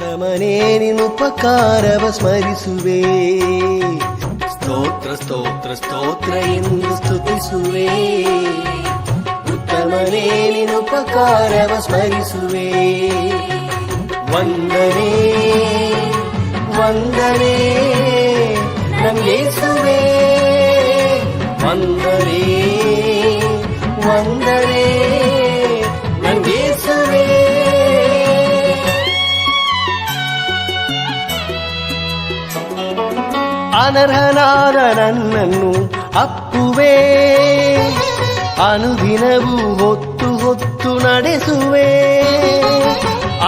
ಉತ್ತಮನೇ ನಿನುಪಕಾರವ ಸ್ಮರಿಸುವೆ ಸ್ತೋತ್ರ ಸ್ತೋತ್ರ ಸ್ತೋತ್ರ ಎಂದು ಸ್ತುತಿಸುವೆ ಉತ್ತಮನೇ ನಿನುಪಕಾರವ ಸ್ಮರಿಸುವೆ ವಂದನೆ ವಂದನೆ ನಂಗೇಸುವೆ ವಂದನೆ ವಂದನೆ ಅನರ್ಹನಾದ ನನ್ನನ್ನು ಅಪ್ಪುವೆ. ಅನುದಿನವೂ ಹೊತ್ತು ಹೊತ್ತು ನಡೆಸುವೆ.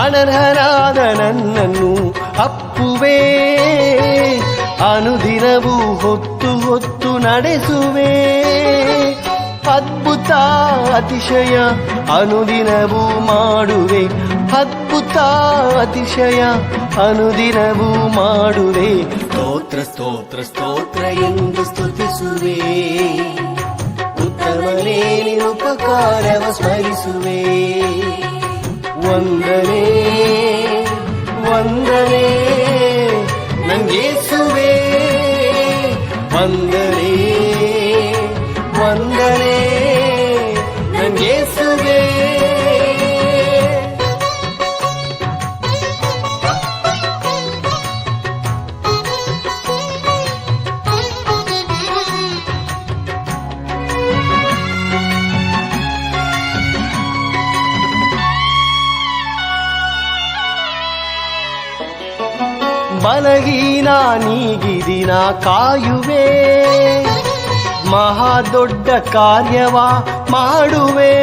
ಅನರ್ಹನಾದ ನನ್ನನ್ನು ಅಪ್ಪುವೆ. ಅನುದಿನವೂ ಹೊತ್ತು ಹೊತ್ತು ನಡೆಸುವೆ. ಅದ್ಭುತ ಅತಿಶಯ ಅನುದಿನವೂ ಮಾಡುವೆ. ಅದ್ಭುತ ಅತಿಶಯ ಅನುದಿನವೂ ಮಾಡುವೆ. ಸ್ತೋತ್ರ ಸ್ತೋತ್ರ ಸ್ತೋತ್ರ ಎಂದು ಸ್ತುತಿಸುವೆ ಉತ್ತಮನೇ ನಿನುಪಕಾರವ ಸ್ಮರಿಸುವೆ ವಂದನೆ ವಂದನೆ ನಂಗೇಸುವೆ ವಂದನೆ ವಂದನೆ ಬಲಹೀನ ನೀಗಿದಿನ ಕಾಯುವೆ. ಮಹಾ ದೊಡ್ಡ ಕಾರ್ಯವ ಮಾಡುವೆ.